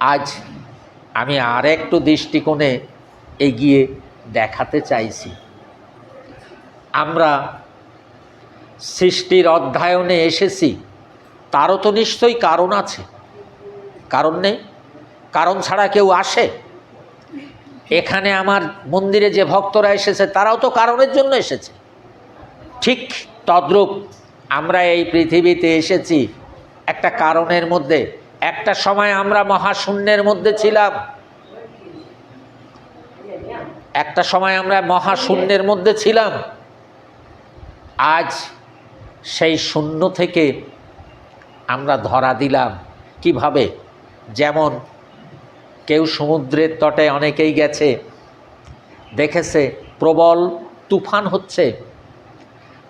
আজ আমি আর একটু দৃষ্টিকোণে এগিয়ে দেখাতে চাইছি। আমরা সৃষ্টির অধ্যয়নে এসেছি, তারও তো নিশ্চয়ই কারণ আছে। কারণ নেই? কারণ ছাড়া কেউ আসে? এখানে আমার মন্দিরে যে ভক্তরা এসেছে, তারাও তো কারণের জন্য এসেছে। ঠিক তদ্রূপ আমরা এই পৃথিবীতে এসেছি একটা কারণের মধ্যে। একটা সময় আমরা মহাশূন্যের মধ্যে ছিলাম। একটা সময় আমরা মহাশূন্যের মধ্যে ছিলাম। আজ সেই শূন্য থেকে আমরা ধরা দিলাম। কীভাবে? যেমন কেউ সমুদ্রের তটে অনেকেই গেছে, দেখেছে, প্রবল তুফান হচ্ছে।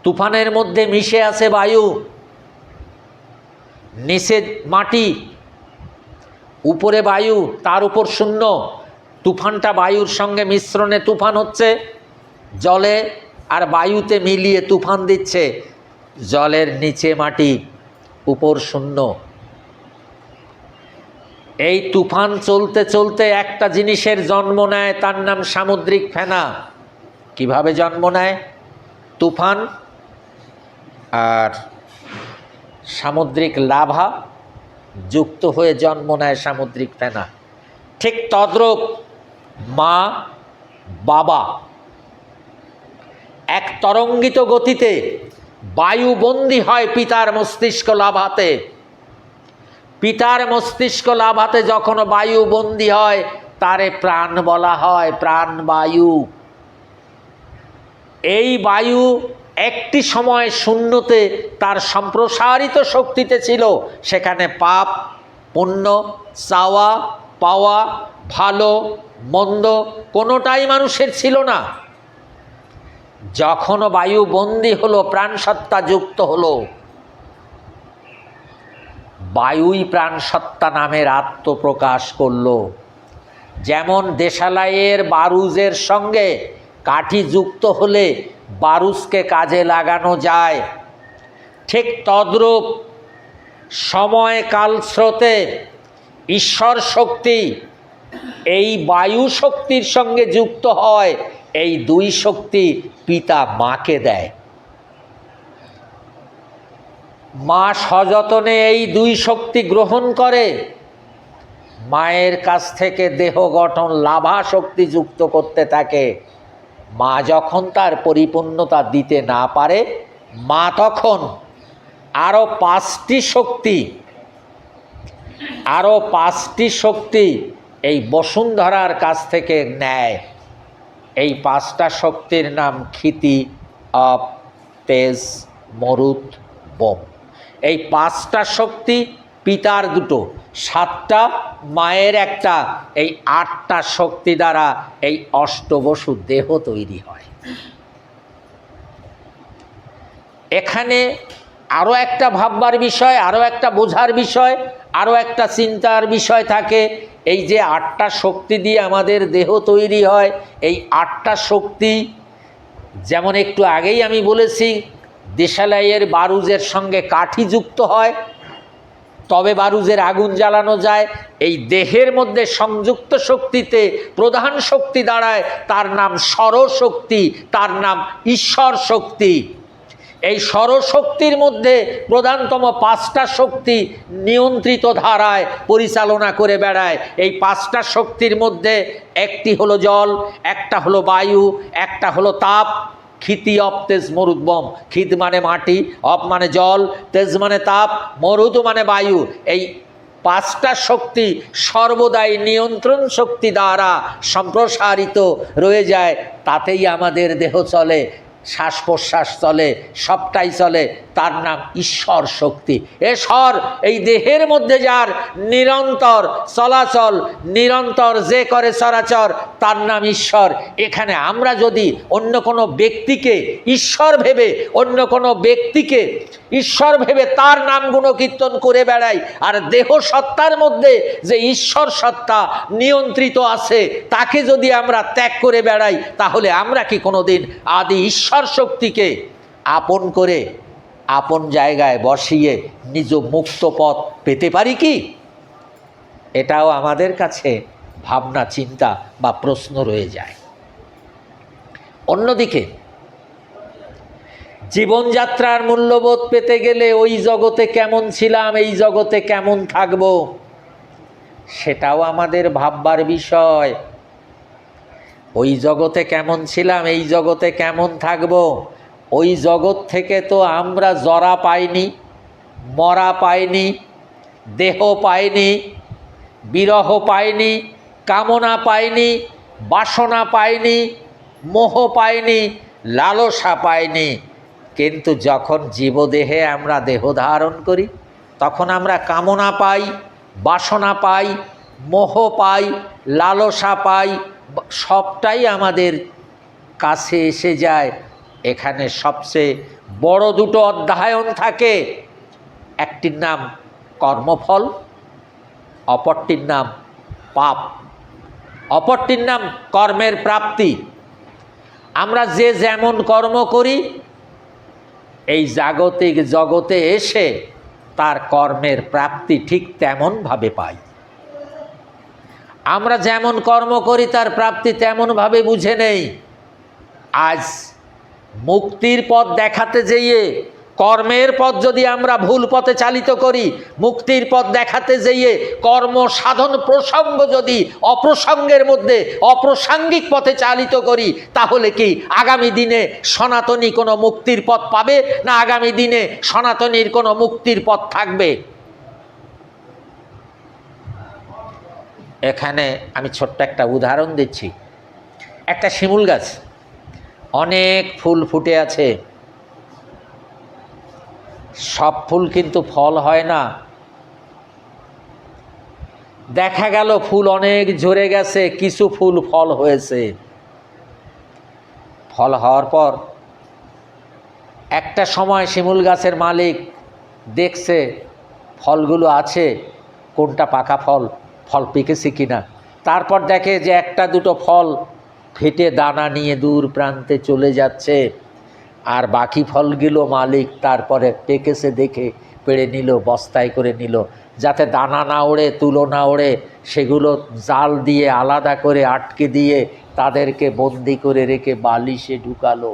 তুফানের মধ্যে মিশে আছে বায়ু। নিচে মাটি। উপরে বায়ু, তার উপর শূন্য। তুফানটা বায়ুর সঙ্গে মিশ্রণে তুফান হচ্ছে, জলে আর বায়ুতে মিলিয়ে তুফান দিচ্ছে, জলের নিচে মাটি, উপর শূন্য। এই তুফান চলতে চলতে একটা জিনিসের জন্ম নেয়, তার নাম সামুদ্রিক ফেনা। কীভাবে জন্ম নেয়? তুফান আর সামুদ্রিক লাভা যুক্ত হয়ে জন্ম নেয় সামুদ্রিক ফেনা। ঠিক তদ্রূপ মা, বাবা এক তরঙ্গিত গতিতে বায়ুবন্দী হয় পিতার মস্তিষ্ক লাভাতে। পিতার মস্তিষ্ক লাভাতে যখন বায়ু বন্দী হয়, তারে প্রাণ বলা হয় প্রাণ বায়ু এই বায়ু একটি সময় শূন্যতে তার সম্প্রসারিত শক্তিতে ছিল। সেখানে পাপ, পুণ্য, চাওয়া, পাওয়া, ভালো, মন্দ কোনোটাই মানুষের ছিল না। যখন বায়ু বন্দী হলো, প্রাণসত্তা যুক্ত হলো, বায়ুই প্রাণসত্তা নামের আত্মপ্রকাশ করল। যেমন দেশালাইয়ের বারুজের সঙ্গে কাঠি যুক্ত হলে বারুজকে কাজে লাগানো যায়। ঠিক তদ্রূপ সময় কাল স্রোতে ঈশ্বর শক্তি এই বায়ু শক্তির সঙ্গে যুক্ত হয়, এই দুই শক্তি পিতা মাকে দেয়। মা সযতনে এই দুই শক্তি গ্রহণ করে। মায়ের কাছ থেকে দেহ গঠন লাভা শক্তি যুক্ত করতে থাকে। মা যখন তার পরিপূর্ণতা দিতে না পারে, মা তখন আরও পাঁচটি শক্তি আরও পাঁচটি শক্তি এই বসুন্ধরার কাছ থেকে নেয়। এই পাঁচটা শক্তির নাম ক্ষিতি অপ তেজ, মরুত, বোম। এই পাঁচটা শক্তি পিতার দুটো। সাতটা, মায়ের একটা, এই আটটা শক্তি দ্বারা এই অষ্টবসু দেহ তৈরি হয়। এখানে আরও একটা ভাববার বিষয় আরও একটা বোঝার বিষয় আরও একটা চিন্তার বিষয় থাকে, এই যে আটটা শক্তি দিয়ে আমাদের দেহ তৈরি হয়, এই আটটা শক্তি, যেমন একটু আগেই আমি বলেছি দেশালাইয়ের বারুজের সঙ্গে কাঠি যুক্ত হয় তবে বারুজের আগুন জ্বালানো যায়, এই দেহের মধ্যে সংযুক্ত শক্তিতে প্রধান শক্তি দাঁড়ায়, তার নাম সরশক্তি তার নাম ঈশ্বর শক্তি এই সরশক্তির মধ্যে প্রধানতম পাঁচটা শক্তি নিয়ন্ত্রিত ধারায় পরিচালনা করে বেড়ায়। এই পাঁচটা শক্তির মধ্যে একটি হলো জল, একটা হলো বায়ু, একটা হলো তাপ ক্ষিতি অপ তেজ মরুদ্বম ক্ষিত মানে মাটি অপ মানে জল, তেজ মানে তাপ, মরুদ মানে বায়ু। এই পাঁচটা শক্তি সর্বদাই নিয়ন্ত্রণ শক্তি দ্বারা সম্প্রসারিত রয়ে যায়, তাতেই আমাদের দেহ চলে। শ্বাস প্রশ্বাস চলে, সবটাই চলে, তার নাম ঈশ্বর শক্তি। এসর, এই দেহের মধ্যে যার নিরন্তর চলাচল, নিরন্তর যে করে চরাচর তার নাম ঈশ্বর। এখানে আমরা যদি অন্য কোনো ব্যক্তিকে ঈশ্বর ভেবে, অন্য কোনো ব্যক্তিকে ঈশ্বর ভেবে তার নাম গুণকীর্তন করে বেড়াই, আর দেহ সত্তার মধ্যে যে ঈশ্বর সত্তা নিয়ন্ত্রিত আছে, তাকে যদি আমরা ত্যাগ করে বেড়াই, তাহলে আমরা কি কোনোদিন আদি ঈশ্বর শক্তিকে আপন করে, আপন জায়গায় বসিয়ে নিজ মুক্ত পথ পেতে পারি কি? এটাও আমাদের কাছে ভাবনা, চিন্তা বা প্রশ্ন রয়ে যায়। অন্যদিকে, জীবনযাত্রার মূল্যবোধ পেতে গেলে ওই জগতে কেমন ছিলাম, এই জগতে কেমন থাকব, সেটাও আমাদের ভাববার বিষয়। ওই জগতে কেমন ছিলাম, এই জগতে কেমন থাকব? ওই জগৎ থেকে তো আমরা জরা পাইনি, মরা পাইনি, দেহ পাইনি, বিরহ পাইনি, কামনা পাইনি, বাসনা পাইনি, মোহ পাইনি, লালসা পাইনি। কিন্তু যখন জীবদেহে আমরা দেহ ধারণ করি, তখন আমরা কামনা পাই, বাসনা পাই, মোহ পাই, লালসা পাই সবটাই আমাদের কাছে এসে যায়। এখানে সবচেয়ে বড় দুটো অধ্যায়ন থাকে। একটির নাম কর্মফল, অপরটির নাম পাপ। অপরটির নাম কর্মের প্রাপ্তি। আমরা যে যেমন কর্ম করি, এই জাগতিক জগতে এসে তার কর্মের প্রাপ্তি ঠিক তেমনভাবে পাই। আমরা যেমন কর্ম করি, তার প্রাপ্তি তেমনভাবে বুঝে নেই। আজ মুক্তির পথ দেখাতে যেয়ে কর্মের পথ যদি আমরা ভুল পথে চালিত করি, মুক্তির পথ দেখাতে যেয়ে কর্ম সাধন প্রসঙ্গ যদি অপ্রসঙ্গের মধ্যে, অপ্রাসঙ্গিক পথে চালিত করি, তাহলে কি আগামী দিনে সনাতনী কোনো মুক্তির পথ পাবে, না আগামী দিনে সনাতনীর কোনো মুক্তির পথ থাকবে? এখানে আমি ছোট্ট একটা উদাহরণ দিচ্ছি। একটা শিমুল গাছ। অনেক ফুল ফুটে আছে। সব ফুল কিন্তু ফল হয় না। দেখা গেল ফুল অনেক ঝরে গেছে, কিছু ফুল ফল হয়েছে। ফল হওয়ার পর একটা সময় শিমুল গাছের মালিক দেখছে, ফলগুলো আছে, কোনটা পাকা ফল? ফল পেকেছে কি না তারপর দেখে যে একটা দুটো ফল ফেটে দানা নিয়ে দূর প্রান্তে চলে যাচ্ছে। আর বাকি ফলগুলো মালিক তারপরে পেকেছে দেখে পেড়ে নিল, বস্তায় করে নিল। যাতে দানা না ওড়ে, তুলো না ওড়ে, সেগুলো জাল দিয়ে আলাদা করে আটকে দিয়ে তাদেরকে বন্দি করে রেখে বালিশে ঢুকালো।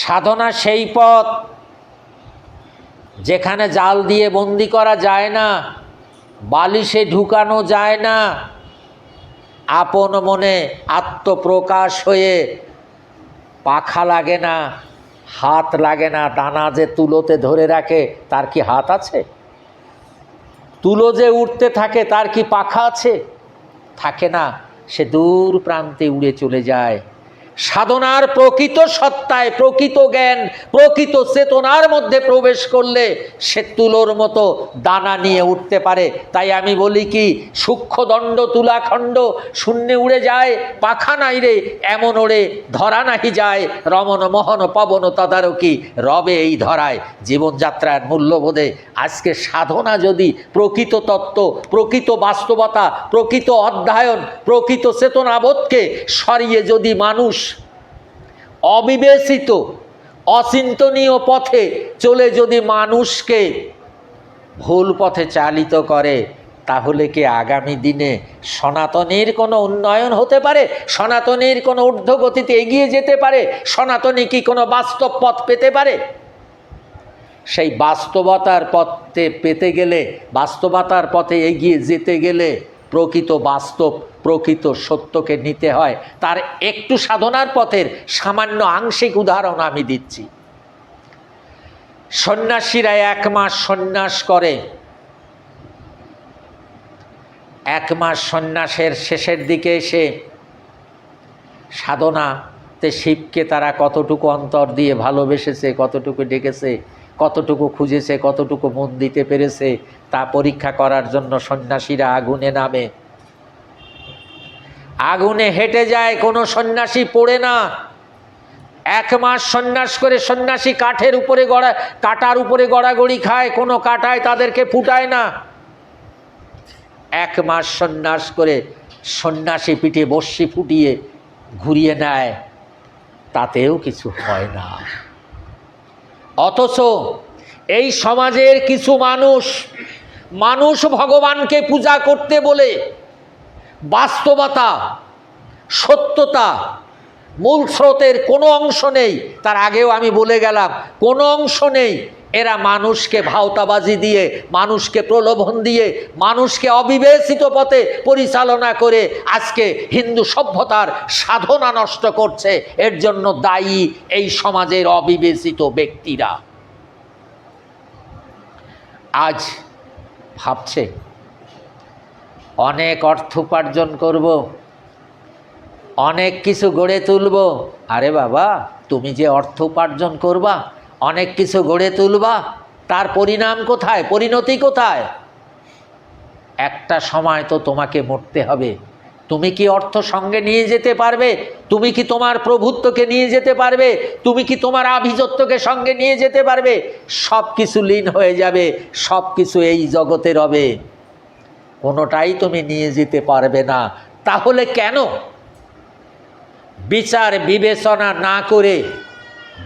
সাধনা সেই পথ যেখানে জাল দিয়ে বন্দি করা যায় না। বালিশে ঢুকানো যায় না। আপন মনে আত্মপ্রকাশ হয়ে পাখা লাগে না, হাত লাগে না, দানা যে তুলোতে ধরে রাখে, তার কি হাত আছে? তুলো যে উঠতে থাকে, তার কি পাখা আছে? থাকে না, সে দূর প্রান্তে উড়ে চলে যায়। সাধনার প্রকৃত সত্তায় প্রকৃত জ্ঞান, প্রকৃত চেতনার মধ্যে প্রবেশ করলে সে তুলোর মতো দানা নিয়ে উঠতে পারে। তাই আমি বলি কি সূক্ষ্মদণ্ড তুলাখণ্ড শূন্যে উড়ে যায়, পাখা নাই রে, এমন ওড়ে, ধরা নাহি যায়। রমন মহন, পবন, তদারকি, রবে এই ধরায়। জীবনযাত্রার মূল্যবোধে আজকে সাধনা যদি প্রকৃত তত্ত্ব, প্রকৃত বাস্তবতা, প্রকৃত অধ্যয়ন, প্রকৃত চেতনাবোধকে সরিয়ে যদি মানুষ অবিবেচিত, অচিন্তনীয় পথে চলে যদি মানুষকে ভুল পথে চালিত করে, তাহলে কি আগামী দিনে সনাতনের কোনো উন্নয়ন হতে পারে? সনাতনের কোনো ঊর্ধ্বগতিতে এগিয়ে যেতে পারে? সনাতনী কি কোনো বাস্তব পথ পেতে পারে? সেই বাস্তবতার পথে পেতে গেলে, বাস্তবতার পথে এগিয়ে যেতে গেলে প্রকৃত বাস্তব প্রকৃত সত্যকে নিতে হয়। তার একটু সাধনার পথের সামান্য আংশিক উদাহরণ আমি দিচ্ছি। সন্ন্যাসীরা এক মাস সন্ন্যাস করে। এক মাস সন্ন্যাসের শেষের দিকে এসে সাধনাতে শিবকে তারা কতটুকু অন্তর দিয়ে ভালোবেসেছে, কতটুকু ডেকেছে, কতটুকু খুঁজেছে, কতটুকু মন দিতে পেরেছে, তা পরীক্ষা করার জন্য সন্ন্যাসীরা আগুনে নামে। আগুনে হেঁটে যায়, কোনো সন্ন্যাসী পড়ে না। এক মাস সন্ন্যাস করে সন্ন্যাসী কাঠের উপরে গড়া, কাটার উপরে গড়াগড়ি খায়, কোনো কাটায় তাদেরকে ফুটায় না। এক মাস সন্ন্যাস করে সন্ন্যাসী পিঠে বর্ষি ফুটিয়ে ঘুরিয়ে নেয়, তাতেও কিছু হয় না। অথচ এই সমাজের কিছু মানুষ মানুষ ভগবানকে পূজা করতে বলে বাস্তবতা, সত্যতা মূল স্রোতের কোনো অংশ নেই। তার আগেও আমি বলে গেলাম, কোনো অংশ নেই। এরা মানুষকে ভাওতাবাজি দিয়ে, মানুষকে প্রলোভন দিয়ে, মানুষকে অবিবেচিত পথে পরিচালনা করে আজকে হিন্দু সভ্যতার সাধনা নষ্ট করছে। এর জন্য দায়ী এই সমাজের অবিবেচিত ব্যক্তিরা। আজ ভাবছে অনেক অর্থ উপার্জন করব, অনেক কিছু গড়ে তুলব। আরে বাবা, তুমি যে অর্থ উপার্জন করবা, অনেক কিছু গড়ে তুলবা, তার পরিণাম কোথায়? পরিণতি কোথায়? একটা সময় তো তোমাকে মরতে হবে। তুমি কি অর্থ সঙ্গে নিয়ে যেতে পারবে? তুমি কি তোমার প্রভুত্বকে নিয়ে যেতে পারবে? তুমি কি তোমার আভিজাত্যকে সঙ্গে নিয়ে যেতে পারবে? সব কিছু লীন হয়ে যাবে সব কিছু এই জগতে রবে। কোনোটাই তুমি নিয়ে যেতে পারবে না। তাহলে কেন? বিচার বিবেচনা না করে,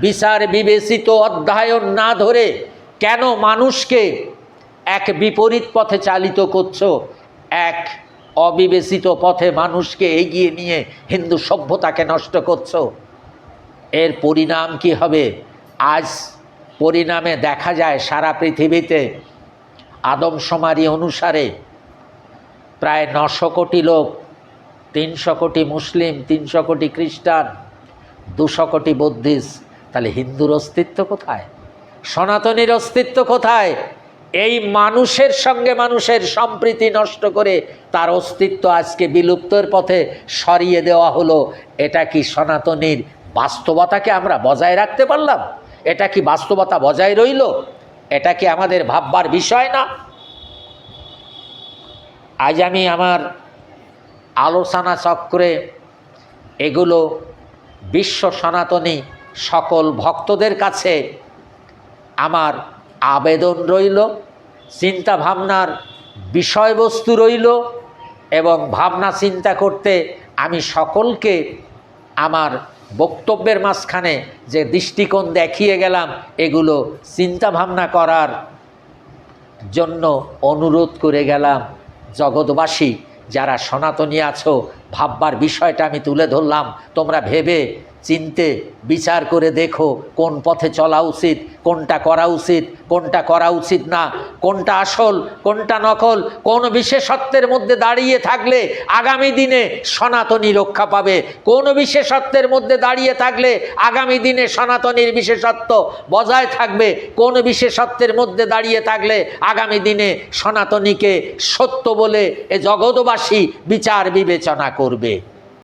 বিচার বিবেচিত অধ্যায়ন না ধরে কেন মানুষকে এক বিপরীত পথে চালিত করছ? এক অবিবেচিত পথে মানুষকে এগিয়ে নিয়ে হিন্দু সভ্যতাকে নষ্ট করছ? এর পরিণাম কি হবে? আজ পরিণামে দেখা যায় সারা পৃথিবীতে আদমশুমারি অনুসারে প্রায় নশো কোটি লোক, তিনশো কোটি মুসলিম, তিনশো কোটি খ্রিস্টান, দুশো কোটি বুদ্ধিস্ট। তাহলে হিন্দুর অস্তিত্ব কোথায়? সনাতনীর অস্তিত্ব কোথায়? এই মানুষের সঙ্গে মানুষের সম্প্রীতি নষ্ট করে তার অস্তিত্ব আজকে বিলুপ্তর পথে সরিয়ে দেওয়া হলো। এটা কি সনাতনীর বাস্তবতাকে আমরা বজায় রাখতে পারলাম? এটা কি বাস্তবতা বজায় রইল? এটা কি আমাদের ভাববার বিষয় না? আজ আমি আমার আলোচনা চক্রে এগুলো বিশ্ব সনাতনী সকল ভক্তদের কাছে আমার আবেদন রইল চিন্তা ভাবনার বিষয়বস্তু রইল এবং ভাবনা চিন্তা করতে আমি সকলকে আমার বক্তব্যের মাঝখানে যে দৃষ্টিকোণ দেখিয়ে গেলাম, এগুলো চিন্তা ভাবনা করার জন্য অনুরোধ করে গেলাম। জগৎবাসী যারা সনাতনী আছো ভাববার বিষয়টা আমি তুলে ধরলাম তোমরা ভেবে চিনতে, বিচার করে দেখো কোন পথে চলা উচিত, কোনটা করা উচিত, কোনটা করা উচিত না, কোনটা আসল, কোনটা নকল, কোন বিশেষত্বের মধ্যে দাঁড়িয়ে থাকলে আগামী দিনে সনাতনী রক্ষা পাবে। কোন বিশেষত্বের মধ্যে দাঁড়িয়ে থাকলে আগামী দিনে সনাতনীর বিশেষত্ব বজায় থাকবে। কোন বিশেষত্বের মধ্যে দাঁড়িয়ে থাকলে আগামী দিনে সনাতনীকে সত্য বলে এ জগৎবাসী বিচার বিবেচনা করবে।